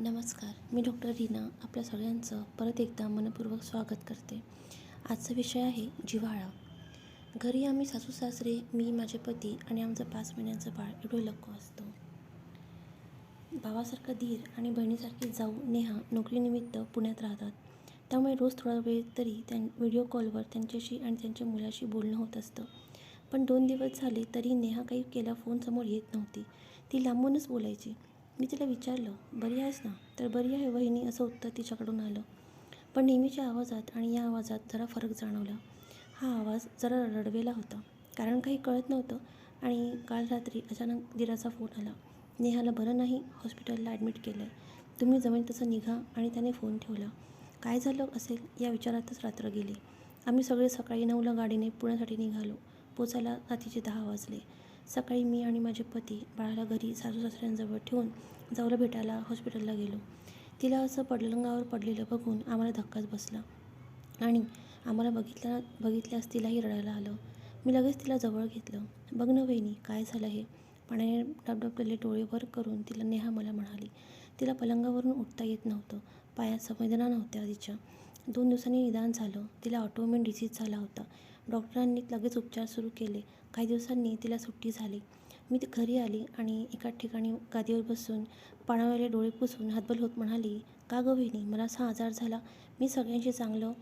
नमस्कार मी डॉक्टर रीना आपल्या सगळ्यांचं परत एकदा मनपूर्वक स्वागत करते. आजचा विषय आहे जिव्हाळा. घरी आम्ही सासू सासरे मी माझे पती आणि आमचं पाच महिन्यांचं बाळ एवढं लक्क असतो. भावासारखा धीर आणि बहिणीसारखी जाऊ नेहा नोकरीनिमित्त पुण्यात राहतात. त्यामुळे रोज थोडा वेळ तरी त्यां व्हिडिओ कॉलवर त्यांच्याशी आणि त्यांच्या मुलाशी बोलणं होत असतं. पण दोन दिवस झाले तरी नेहा काही केला फोनसमोर येत नव्हती. ती लांबूनच बोलायची. मी तिला विचारलं बरी आहेस ना? तर बरी आहे वहिनी असं उत्तर तिच्याकडून आलं. पण नेहमीच्या आवाजात आणि या आवाजात जरा फरक जाणवला. हा आवाज जरा रडवेला होता कारण काही कळत नव्हतं आणि काल रात्री अचानक दिराचा फोन आला. नेहाला बरं नाही हॉस्पिटलला ॲडमिट केलं आहे तुम्ही जमेल तसं निघा आणि त्याने फोन ठेवला. काय झालं असेल या विचारातच रात्र गेली. आम्ही सगळे सकाळी नऊला गाडीने पुण्यासाठी निघालो. पोचायला रात्रीचे दहा वाजले. सकाळी मी आणि माझे पती बाळाला घरी सासू सासऱ्यांजवळ ठेवून जाऊला भेटायला हॉस्पिटलला गेलो. तिला असं पडलंगावर पडलेलं बघून आम्हाला धक्काच बसला आणि आम्हाला बघितल्या बघितल्यास तिलाही रडायला आलं. मी लगेच तिला जवळ घेतलं. बघ न वहिनी काय झालं हे? पाण्याने डबडबलेले डोळे वर करून तिला नेहा मला म्हणाली. तिला पलंगावरून उठता येत नव्हतं. पायात संवेदना नव्हत्या तिच्या. दोन दिवसांनी निदान झालं. तिला ऑटोमेन डिसीज झाला होता. डॉक्टरांनी लगेच उपचार सुरू केले. काही दिवसांनी तिला सुट्टी झाली. मी ती घरी आली आणि एका ठिकाणी गादीवर बसून पाण्यावाले डोळे पुसून हातबल होत म्हणाली का गं वहिनी मला असा आजार झाला. मी सगळ्यांशी चांगलं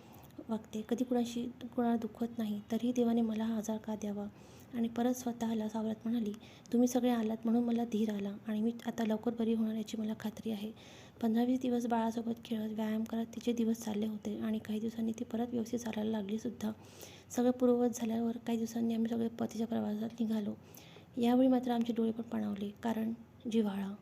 वागते. कधी कुणाशी कुणाला दुखत नाही तरीही देवाने मला हा आजार का द्यावा? आणि परत स्वतःला सावरत म्हणाली तुम्ही सगळे आलात म्हणून मला धीर आला आणि मी आता लवकर बरी होणार याची मला खात्री आहे. पंधरा वीस दिवस बाळासोबत खेळत व्यायाम करत तिचे दिवस चालले होते आणि काही दिवसांनी ती परत व्यवस्थित चालायला लागली सुद्धा. सगळं पूर्ववत झाल्यावर काही दिवसांनी आम्ही सगळे पतीच्या प्रवासात निघालो. यावेळी मात्र आमचे डोळे पण पाणावले कारण जिव्हाळा